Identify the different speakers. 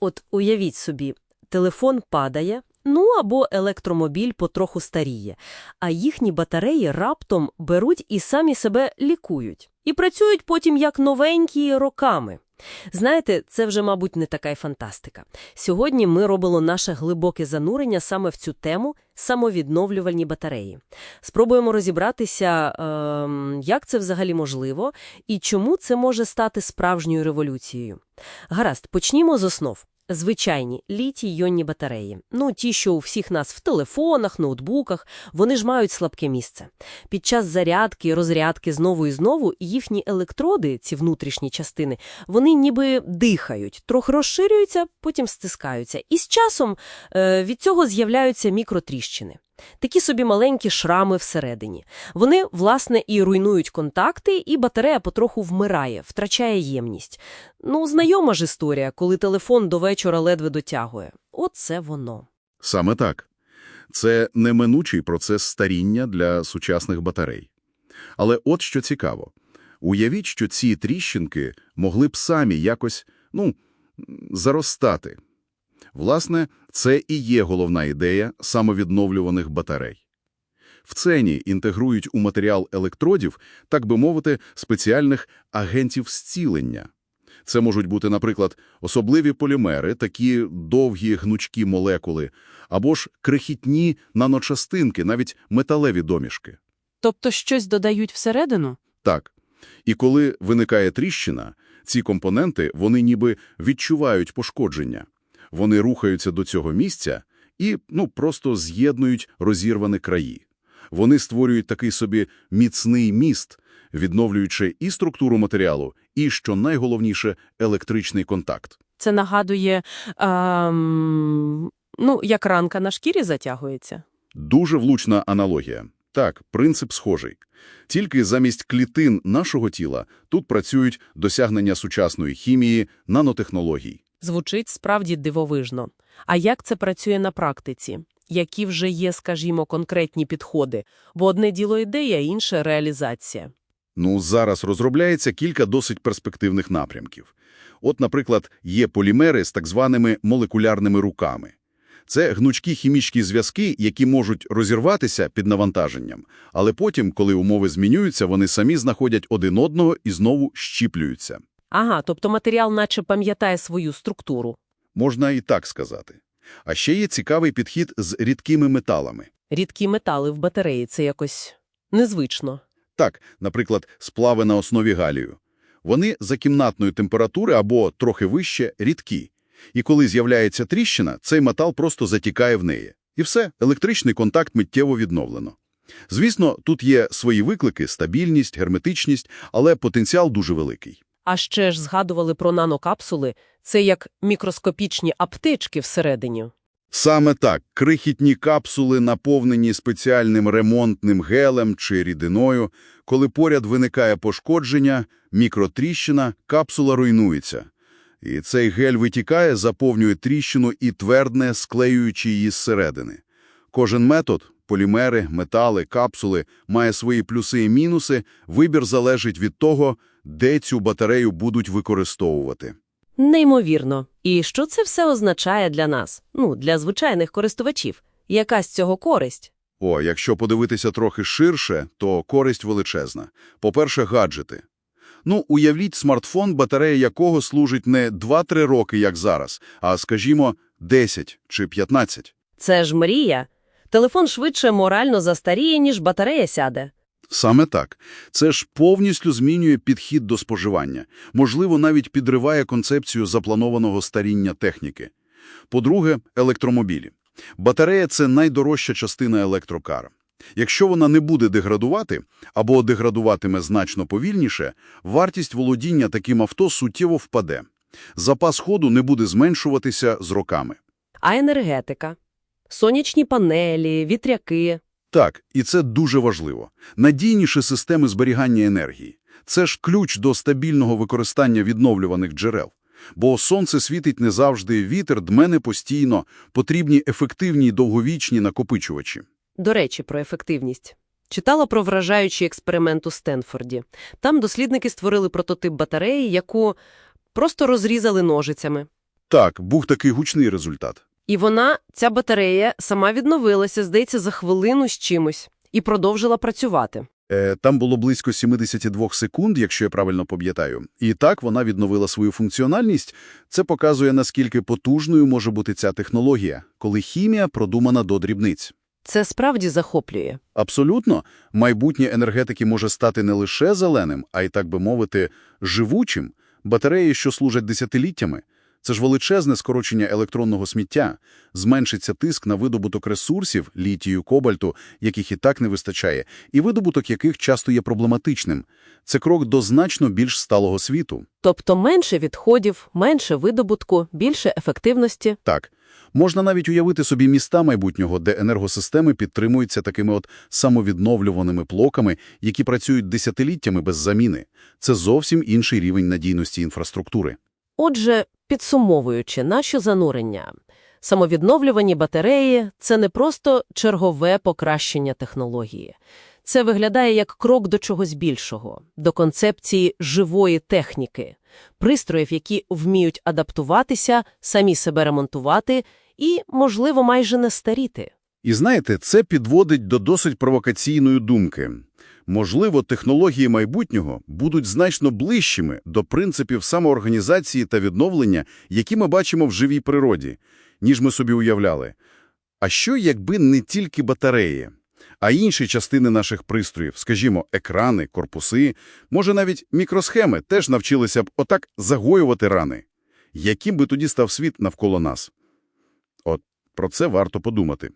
Speaker 1: От уявіть собі, телефон падає, ну або електромобіль потроху старіє, а їхні батареї раптом беруть і самі себе лікують. І працюють потім як новенькі роками. Знаєте, це вже, мабуть, не така й фантастика. Сьогодні ми робимо наше глибоке занурення саме в цю тему самовідновлювальні батареї. Спробуємо розібратися, ем, як це взагалі можливо і чому це може стати справжньою революцією. Гаразд, почнімо з основ. Звичайні літій-йонні батареї. Ну, ті, що у всіх нас в телефонах, ноутбуках, вони ж мають слабке місце. Під час зарядки, розрядки знову і знову їхні електроди, ці внутрішні частини, вони ніби дихають, трохи розширюються, потім стискаються. І з часом е, від цього з'являються мікротріщини. Такі собі маленькі шрами всередині. Вони, власне, і руйнують контакти, і батарея потроху вмирає, втрачає ємність. Ну, знайома ж історія, коли телефон до вечора ледве дотягує. Оце воно.
Speaker 2: Саме так. Це неминучий процес старіння для сучасних батарей. Але от що цікаво. Уявіть, що ці тріщинки могли б самі якось, ну, заростати. Власне, це і є головна ідея самовідновлюваних батарей. В цені інтегрують у матеріал електродів, так би мовити, спеціальних агентів зцілення. Це можуть бути, наприклад, особливі полімери, такі довгі гнучкі молекули, або ж крихітні наночастинки, навіть металеві домішки.
Speaker 3: Тобто щось додають всередину?
Speaker 2: Так. І коли виникає тріщина, ці компоненти, вони ніби відчувають пошкодження. Вони рухаються до цього місця і, ну, просто з'єднують розірвані краї. Вони створюють такий собі міцний міст, відновлюючи і структуру матеріалу, і, що найголовніше, електричний контакт.
Speaker 3: Це нагадує, ем, ну, як ранка на шкірі затягується.
Speaker 2: Дуже влучна аналогія. Так, принцип схожий. Тільки замість клітин нашого тіла тут працюють досягнення сучасної хімії, нанотехнологій.
Speaker 3: Звучить справді дивовижно. А як це працює на практиці? Які вже є, скажімо, конкретні підходи? Бо одне діло ідея, інше – реалізація.
Speaker 2: Ну, зараз розробляється кілька досить перспективних напрямків. От, наприклад, є полімери з так званими молекулярними руками. Це гнучкі хімічні зв'язки, які можуть розірватися під навантаженням, але потім, коли умови змінюються, вони самі знаходять один одного і знову щіплюються.
Speaker 3: Ага, тобто матеріал наче пам'ятає свою структуру.
Speaker 2: Можна і так сказати. А ще є цікавий підхід з рідкими металами.
Speaker 3: Рідкі метали в батареї – це якось незвично.
Speaker 2: Так, наприклад, сплави на основі галію. Вони за кімнатної температури або трохи вище рідкі. І коли з'являється тріщина, цей метал просто затікає в неї. І все, електричний контакт миттєво відновлено. Звісно, тут є свої виклики – стабільність, герметичність, але потенціал дуже великий.
Speaker 3: А ще ж згадували про нанокапсули – це як мікроскопічні аптечки всередині.
Speaker 2: Саме так, крихітні капсули, наповнені спеціальним ремонтним гелем чи рідиною. Коли поряд виникає пошкодження, мікротріщина, капсула руйнується. І цей гель витікає, заповнює тріщину і твердне, склеюючи її зсередини. Кожен метод – полімери, метали, капсули – має свої плюси і мінуси, вибір залежить від того, де цю батарею будуть використовувати.
Speaker 1: Неймовірно. І що це все означає для нас? Ну, для звичайних користувачів? Яка з цього користь?
Speaker 2: О, якщо подивитися трохи ширше, то користь величезна. По-перше, гаджети. Ну, уявіть смартфон, батарея якого служить не 2-3 роки, як зараз, а, скажімо, 10 чи 15.
Speaker 1: Це ж мрія. Телефон швидше морально застаріє, ніж батарея сяде.
Speaker 2: Саме так. Це ж повністю змінює підхід до споживання. Можливо, навіть підриває концепцію запланованого старіння техніки. По-друге, електромобілі. Батарея – це найдорожча частина електрокара. Якщо вона не буде деградувати або деградуватиме значно повільніше, вартість володіння таким авто суттєво впаде. Запас ходу не буде зменшуватися з роками.
Speaker 1: А енергетика? Сонячні панелі, вітряки.
Speaker 2: Так, і це дуже важливо. Надійніші системи зберігання енергії. Це ж ключ до стабільного використання відновлюваних джерел. Бо сонце світить не завжди, вітер дме не постійно, потрібні ефективні й довговічні накопичувачі.
Speaker 1: До речі, про ефективність. Читала про вражаючий експеримент у Стенфорді. Там дослідники створили прототип батареї, яку просто розрізали ножицями.
Speaker 2: Так, був такий гучний результат.
Speaker 1: І вона, ця батарея, сама відновилася, здається, за хвилину з чимось, і продовжила працювати.
Speaker 2: Е, там було близько 72 секунд, якщо я правильно пам'ятаю. І так вона відновила свою функціональність. Це показує, наскільки потужною може бути ця технологія, коли хімія продумана до дрібниць.
Speaker 1: Це справді захоплює.
Speaker 2: Абсолютно. Майбутнє енергетики може стати не лише зеленим, а й, так би мовити, живучим. Батареї, що служать десятиліттями. Це ж величезне скорочення електронного сміття. Зменшиться тиск на видобуток ресурсів, літію, кобальту, яких і так не вистачає, і видобуток яких часто є проблематичним. Це крок до значно більш сталого світу.
Speaker 1: Тобто менше відходів, менше видобутку, більше ефективності.
Speaker 2: Так, можна навіть уявити собі міста майбутнього, де енергосистеми підтримуються такими от самовідновлюваними блоками, які працюють десятиліттями без заміни. Це зовсім інший рівень надійності інфраструктури.
Speaker 1: Отже, підсумовуючи наші занурення, самовідновлювані батареї – це не просто чергове покращення технології. Це виглядає як крок до чогось більшого, до концепції живої техніки, пристроїв, які вміють адаптуватися, самі себе ремонтувати і, можливо, майже не старіти.
Speaker 2: І знаєте, це підводить до досить провокаційної думки. Можливо, технології майбутнього будуть значно ближчими до принципів самоорганізації та відновлення, які ми бачимо в живій природі, ніж ми собі уявляли. А що, якби не тільки батареї, а інші частини наших пристроїв, скажімо, екрани, корпуси, може навіть мікросхеми теж навчилися б отак загоювати рани? Яким би тоді став світ навколо нас? От про це варто подумати.